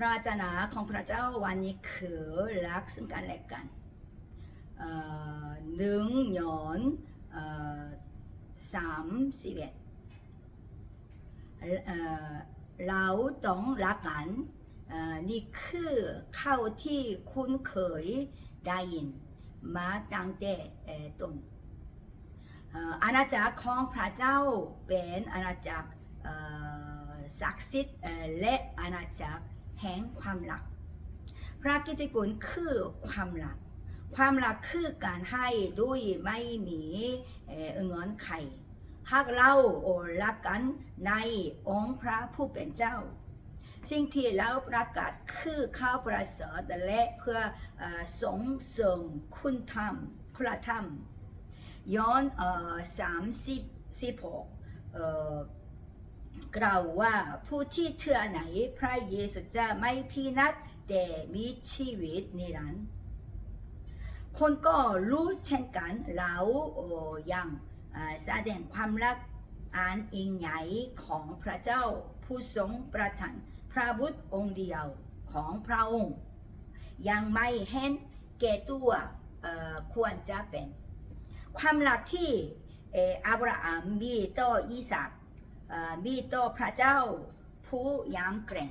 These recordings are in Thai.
พระจนาของพระเจ้าวันนี้คือรักซึ่งกันและกันหนึ่งยอนสามสิบเอ็ดเราต้องรักกันนี่คือเข้าที่คุ้นเคยได้ยินมาตั้งแต่ต้นอาณาจักรของพระเจ้าเป็นอาณาจักรศักดิ์สิทธิ์และอาณาจักร แห่งความรัก พระกิตติคุณคือความรัก ความรักคือการให้ด้วยไม่มีเอ่อเงินไขหากเราโอรักกันในองค์พระผู้เป็นเจ้า สิ่งที่เราประกาศคือข้าวประเสริฐและเพื่ออส่งเสริมคุณธรรมคุณธรรมย้อนสามสิบสิบหก กล่าวว่าผู้ที่เชื่อไหนพระเยซูจะไม่พินัศแต่มีชีวิตนิรันดร์คนก็รู้เช่นกันเราเอ่อยังแสดงความรักอันยิ่งใหญ่ของพระเจ้าผู้ทรงประทานพระบุตรองค์เดียวของพระองค์ ยังไม่เห็นแก่ตัวควรจะเป็น ความรักที่อับราฮัมมีต่ออิสากเอ่อ มีต่อพระเจ้าผู้ยำเกรง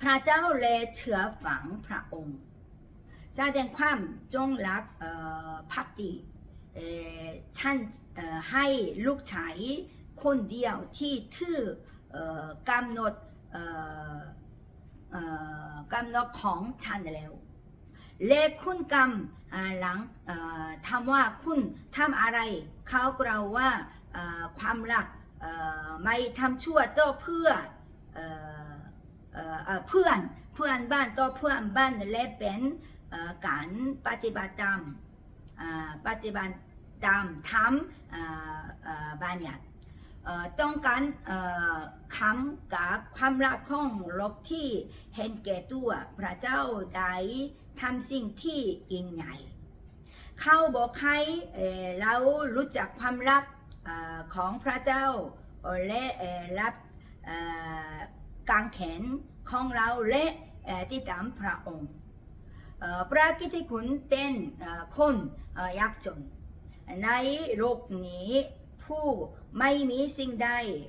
พระเจ้าเลยเชื่อฝังพระองค์แสดงความจงรักเอ่อภักดีเอ่นให้ลูกชายคนเดียวที่ถือกำหนดกำหนดของฉันแล้วและคุณกรรมหลังทำว่าคุณทำอะไร เขากล่าวว่าความรัก ไม่ทำชั่วต่อเพื่อเอ่ออเพื่อนเพื่อนบ้านต่อเพื่อนบ้านและเป็นการปฏิบัติตามปฏิบัติตามทำอ่าเอ่อบัญญัติต้องการคำกับความรักของลกที่เห็นแก่ตัวพระเจ้าได้ทำสิ่งที่ยิ่งใหญ่ เข้าบอกให้เรารู้จักความรัก ของพระเจ้าเอ่อและเอ่อรับกางแขนของเราและเอ่ที่ตามพระองค์พระกิติคุณเป็นคนยากจนในโลกนี้ผู้ไม่มีสิ่งใด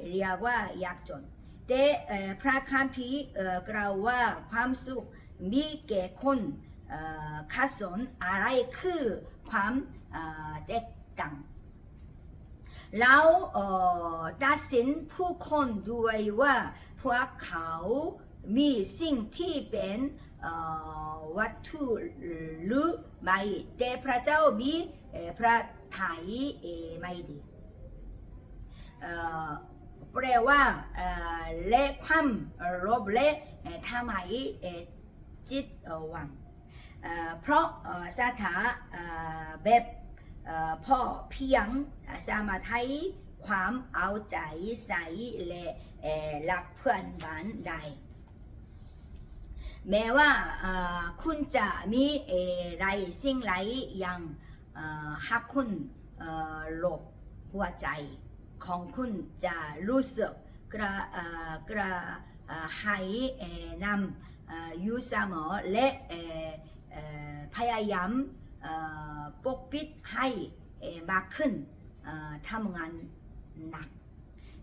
เรียกว่ายากจนแต่พระคัมภีร์กล่าวว่าความสุขมีแก่คนขัดสนอะไรคือความแตกต่าง เราเอ่อตัดสินผู้คนด้วยว่าพวกเขามีสิ่งที่เป็นเอ่อวัตถุหรือไม่แต่พระเจ้ามีเอ่อพระทัยเอ่อไม่ดีเอ่อแปลว่าเอ่อเละความลบเล่ทำให้เอ่จิตหวังเพราะสถาเอ่อแบบ พ่อเพียงสามารถให้ความเอาใจใส่และรักเพื่อนบ้านได้แม้ว่าคุณจะมีอ่อไรสิ่งไรอย่างหักคุณหลบหัวใจของคุณจะรู้สึกกระกระหายนำอยู่เสมอและพยายาม ปกปิดให้มากขึ้นทำงานหนัก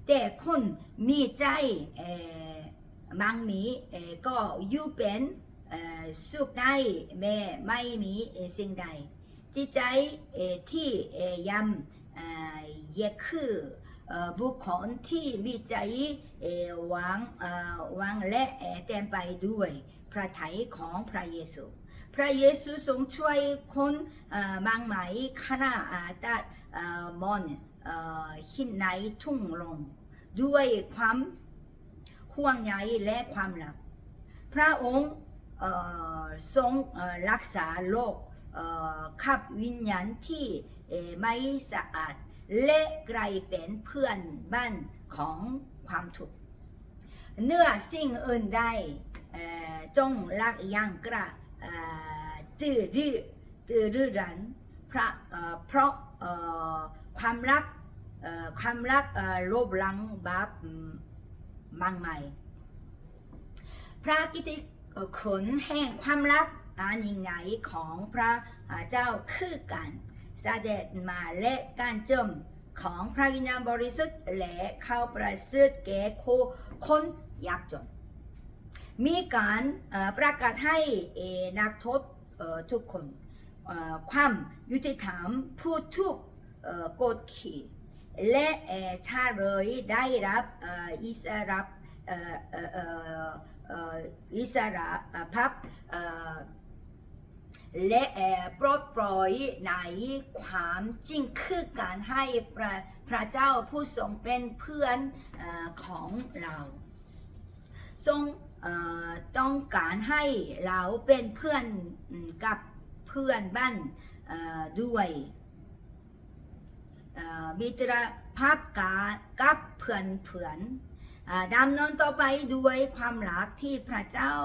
แต่คนมีใจเอ่อมังมีก็อยู่เป็นสุขได้แม่ไม่มีสิ่งใดจิตใจที่ยำเอ่อเยกคือเอ่อ บุคคลที่มีใจเอ่อหวังเอ่อหวังและเอ่อเต็มไปด้วยพระทัยของพระเยซู พระเยซูทรงช่วยคนเอ่อมากมายขณะอาตัดเอ่อมอนเอ่อหินในทุ่งลง ด้วยความห่วงใยและความรัก พระองค์เอ่อทรงรักษาโลกเอ่อขับวิญญาณที่ไม่สะอาด และกลเป็นเพื่อนบ้านของความทุกข์เนื้อสิ่งอื่นใดเอ่อจงรักยังกระตือดื้อตื้อรือรันเพราะเพราะความรักความรักเอ่อลบหลังบาปอืมมากมายพระกิติคุณแห่งความรักอันยิ่งใหญ่ของพระเจ้าคือการ เสด็จมาและการเจิมของพระวิญญาณบริสุทธิ์และเข้าประเสริฐแก่คนยากจน มีการประกาศให้นักโทษทุกคนความยุติธรรมผู้ถูกกดขี่และชาเลยได้รับอิสระอิสระภาพ และเอ่อปลดปล่อยในความจริงคือการให้พระพระเจ้าผู้ทรงเป็นเพื่อนเออของเรา ทรงเอ่อต้องการให้เราเป็นเพื่อนกับเพื่อนบ้านเอ่อด้วยเอ่อมิตรภาพกากับเพื่อนเพื่อน ดำเนินต่อไปด้วยความรักที่พระเจ้า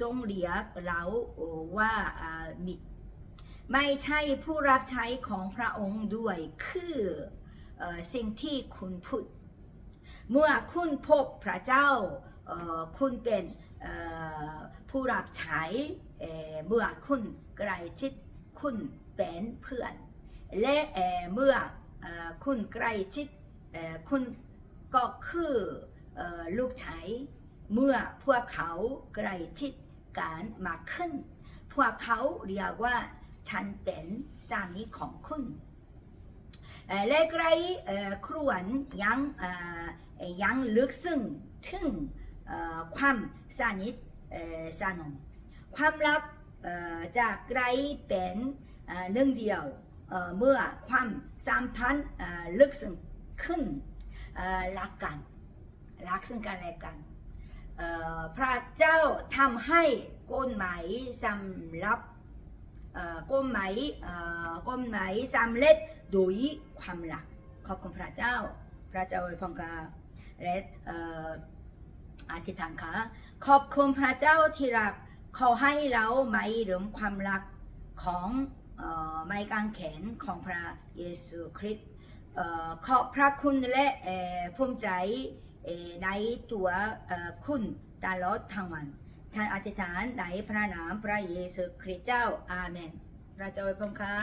ทรงเรียกเราว่ามิตรไม่ใช่ผู้รับใช้ของพระองค์ด้วยคืออสิ่งที่คุณพูดเมื่อคุณพบพระเจ้าคุณเป็นผู้รับใช้เมื่อคุณใกล้ชิดคุณเป็นเพื่อน และเมื่อคุณใกล้ชิดคุณก็คือ ลูกชายเมื่อพวกเขาใกล้ชิดกันมากขึ้น พวกเขาเรียกว่าฉันเป็นสามีของคุณและไกลเอ่อครวนยังยังลึกซึ้งถึงความสนิทสนมความลับจากไกลเป็นหนึ่งเดียวเมื่อความสัมพันธ์ลึกซึ้งขึ้นรักกัน รักซึ่งกันและกันพระเจ้าทำให้กฎหมายสำหรับเอ่อกฎหมายเอ่อกฎหมายสำเร็จโดยความรักขอบคุณพระเจ้า พระเจ้าอวยพรกาและอ่ออธิษฐานค่ะขอบคุณพระเจ้าที่รักขอให้เราไม่ลืมความรักของอไม้กางเขนของพระเยซูคริสต์ขอบพระคุณและภูมิใจ ในตัวคุณตลอดทั้งวัน ฉันอธิษฐานในพระนามพระเยซูคริสต์เจ้าอาเมนพระเจ้าอวยพรค่ะ